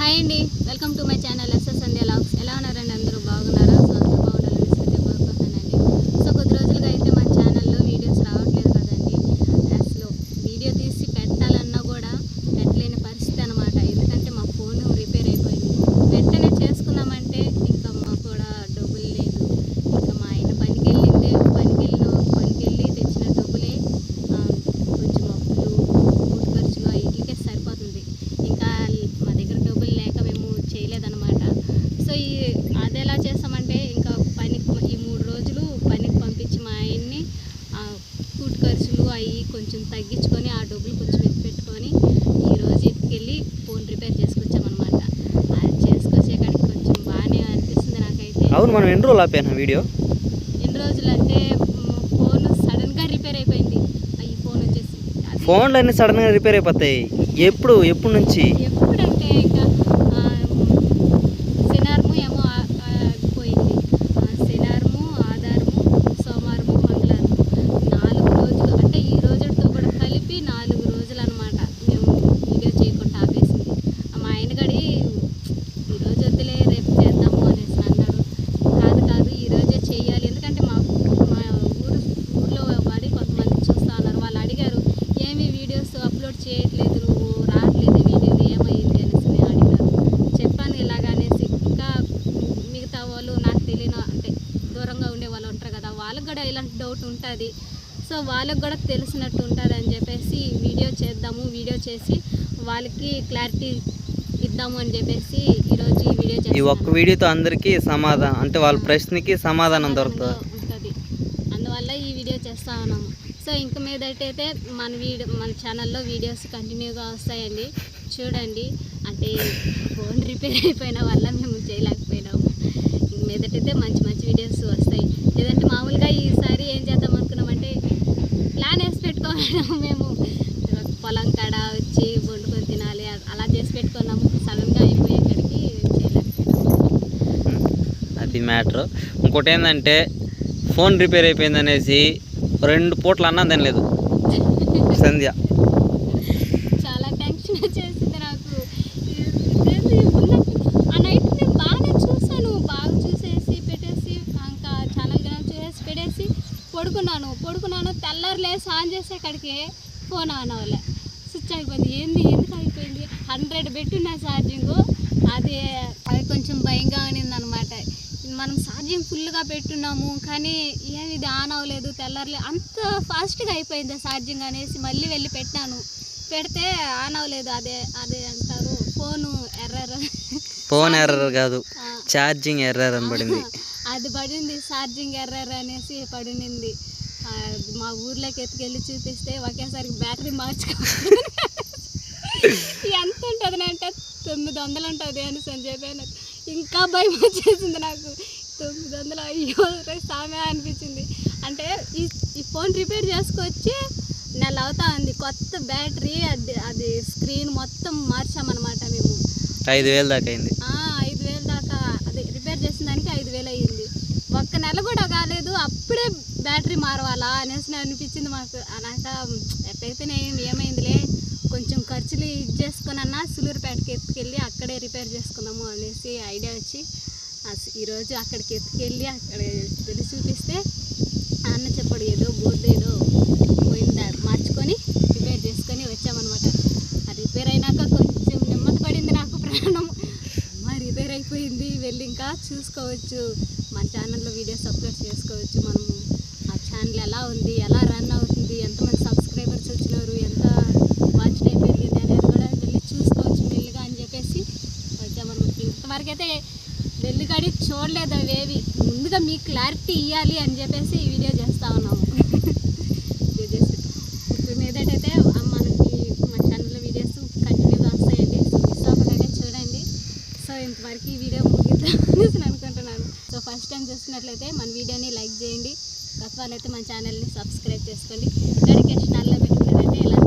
Hi అండి. Welcome to my channel SS Sandhya logs ఎలా ఉన్నారండి అందరూ? బాగున్నారా? సో అందరూ బాగుండాలని అయితే కోరుకుంటానండి సో కొద్ది రోజుల అయితే మన ఛానల్లో వీడియోస్ రావట్లేదు కదండి అసలు వీడియో తీసి పెట్టాలన్నా కూడా పెట్టలేని పరిస్థితి అనమాట ఎందుకంటే మా ఫోన్ రిపేర్ అయిపోయింది వెంటనే చేసుకుందామంటే ఇంకా మాకు కూడా డబ్బులు లేదు ఇంకా మా ఆయన పనికి వెళ్ళిందే పనికి వెళ్ళిన పనికి వెళ్ళి తెచ్చిన డబ్బులే ఆ, కొంచెం అప్పులు ఊటి ఖర్చులు వీటికే సరిపోతుంది ఇంకా మా దగ్గర డబ్బులు లేక మేము చేయలేదన్నమాట సో ఈ అది ఎలా చేస్తామంటే ఇంకా పనికి ఈ మూడు రోజులు పనికి పంపించి మా ఆయన్ని ఆ, కూటి ఖర్చులు అవి కొంచెం తగ్గించుకొని ఆ డబ్బులు కొంచెం ఎత్తి పెట్టుకొని ఈ రోజు ఎత్తుకెళ్ళి ఫోన్ రిపేర్ చేసుకొచ్చామన్నమాట అది చేసుకొచ్చేకాడికి కొంచెం బాగానే అనిపిస్తుంది నాకైతే అవును మనం ఎన్ని రోజులు ఆపాను వీడియో? ఎన్ని రోజులు అంటే ఫోన్ సడన్గా రిపేర్ అయిపోయింది. ఈ ఫోన్ వచ్చేసి. ఫోన్లు అన్నీ సడన్గా రిపేర్ అయిపోతాయి. ఎప్పుడు? ఎప్పుడు నుంచి ఎప్పుడంటే ఇంకా ఆ, శనివారము ఏమో ఆ- ఆ పోయింది ఆ, శనివారము ఆధారము సోమవారము మంగళవారము నాలుగు రోజులు అంటే ఈ రోజుతో కూడా కలిపి నాలుగు రోజులు అనమాట మేము వీడియో చేయకుండా ఆపేసింది ఆ, మా ఆయన గడి ఈరోజు వద్దులే రేపు చేద్దాము అనేసి అన్నాడు కాదు కాదు ఈరోజే చేయాలి ఎందుకంటే మా మా ఊరు ఊర్లో వాడి కొంతమంది చూస్తా ఉన్నారు వాళ్ళు అడిగారు ఏమి వీడియోస్ అప్లోడ్ చేయట్లేదు నువ్వు రావట్లేదు వీడియోలు ఏమైంది అనేసి నేను అడిగారు చెప్పాను ఇలాగ అనేసి ఇంకా మిగతా వాళ్ళు నాకు తెలియని అంటే దూరంగా ఉండే వాళ్ళు ఉంటారు కదా వాళ్ళకి కూడా డౌట్ ఉంటుంది. సో వాళ్ళకి కూడా తెలిసినట్టు ఉంటుంది అని చెప్పేసి వీడియో చేద్దాము వీడియో చేసి వాళ్ళకి క్లారిటీ ఇద్దాము అని చెప్పేసి ఈరోజు ఈ వీడియో ఈ. ఒక్క వీడియోతో అందరికీ సమాధానం అంటే వాళ్ళ ప్రశ్నకి సమాధానం దొరుకుతుంది. ఉంటుంది. అందువల్ల ఈ వీడియో చేస్తా ఉన్నాము. సో ఇంక మీదటైతే మన వీడియో మన ఛానల్లో వీడియోస్ కంటిన్యూగా వస్తాయండి. చూడండి. అంటే ఫోన్ రిపేర్ అయిపోయిన వల్ల మేము చేయలేకపోయినాము. ఇంక మీదటైతే మంచి మంచి వీడియోస్ వస్తాయి. వేసి మేము పొలం కాడ వచ్చి వండుకొని తినాలి. అలా చేసి పెట్టుకున్నాము. సడన్గా అయిపోయేసరికి అది మ్యాటర్. ఇంకోటి ఏంటంటే ఫోన్ రిపేర్ అయిపోయింది అనేసి రెండు పూట్ల అన్నం తినలేదు. సంధ్య. పడుకున్నాను తెల్లారు లేసి ఆన్ చేసే కాడికి ఫోన్ ఆన్ అవ్వలే. స్విచ్ అయిపోయింది ఏంది ఎందుకు అయిపోయింది హండ్రెడ్ పెట్టున్నా ఛార్జింగ్. అది అది కొంచెం భయంగా ఉన్నింది అనమాట మనం ఛార్జింగ్ ఫుల్గా పెట్టున్నాము కానీ ఏమి ఇది ఆన్ అవ్వలేదు తెల్లారలే. అంత ఫాస్ట్గా అయిపోయింది ఛార్జింగ్ అనేసి మళ్ళీ వెళ్ళి పెట్టాను. పెడితే ఆన్ అవ్వలేదు అదే అదే అంటారు. Phone error. ఫోన్ ఎర్రర్ కాదు ఛార్జింగ్ ఎర్రర్ అని పడింది. అది పడింది ఛార్జింగ్ ఎర్రర్ అనేసి మా ఊర్లోకి ఎత్తుకెళ్ళి చూపిస్తే ఒకేసారి బ్యాటరీ మార్చుకోవాలి ఎంత ఉంటుంది అంటే తొమ్మిది వందలు ఉంటుంది అని చెప్పాను ఇంకా భయం వచ్చేసింది నాకు. తొమ్మిది వందలు అయ్యో సామే అనిపించింది. అంటే ఈ ఈ ఫోన్ రిపేర్ చేసుకొచ్చి నెల అవుతా ఉంది. కొత్త బ్యాటరీ అది అది స్క్రీన్ మొత్తం మార్చామన్నమాట మేము. ఐదు వేలు దాకా అయింది. ఐదు వేలు దాకా. అదే రిపేర్ చేసిన దానికి ఐదు వేలు అయ్యింది. ఒక్క నెల కూడా కాలేదు. అప్పుడే బ్యాటరీ మారవాలా అనేసి అనిపించింది మాకు. అనాక ఎట్లయితేనే ఏమైందిలే కొంచెం ఖర్చులు ఇది చేసుకున్నా సులూరుపేటకి ఎత్తుకెళ్ళి అక్కడే రిపేర్ చేసుకుందాము అనేసి ఐడియా వచ్చి ఈరోజు అక్కడికి ఎత్తుకెళ్ళి అక్కడ వెళ్ళి చూపిస్తే అన్న చెప్పాడు ఏదో బోర్డు ఏదో పోయిందా మార్చుకొని రిపేర్ చేసుకొని వచ్చామన్నమాట. ఆ రిపేర్ అయినాక కొంచెం నెమ్మది పడింది నాకు ప్రాణం. మా రిపేర్ అయిపోయింది వెళ్ళి ఇంకా చూసుకోవచ్చు. మన ఛానల్లో వీడియోస్ అప్లోడ్ చేసుకోవచ్చు. మనం ఛానల్ ఎలా ఉంది ఎలా రన్ అవుతుంది ఎంతమంది సబ్స్క్రైబర్స్ వచ్చినారు ఎంత వాచ్ టైం పెరిగింది అనేది కూడా వెళ్ళి చూసుకోవచ్చు మెల్లిగా అని చెప్పేసి వచ్చామన్నమాట ఇంతవరకు అయితే వెళ్ళి కాడి చూడలేదు అవేవి ముందుగా మీకు క్లారిటీ ఇవ్వాలి అని చెప్పేసి ఈ వీడియో చేస్తా ఉన్నాము. వీడియో చేసి ఇప్పుడు మీదటైతే మనకి మన ఛానల్లో వీడియోస్ కంటిన్యూగా వస్తాయండి. సో మిస్ అవ్వకుండా చూడండి. సో ఇంతవరకు ఈ వీడియో ముగిద్దాం అనుకుంటున్నాను. సో ఫస్ట్ టైం చూసినట్లయితే మన వీడియోని లైక్ చేయండి. కొత్త వాళ్ళైతే మా ఛానల్ని సబ్స్క్రైబ్ చేసుకోండి. నోటిఫికేషన్ అల్లా పెట్టుకున్నారంటే ఎలా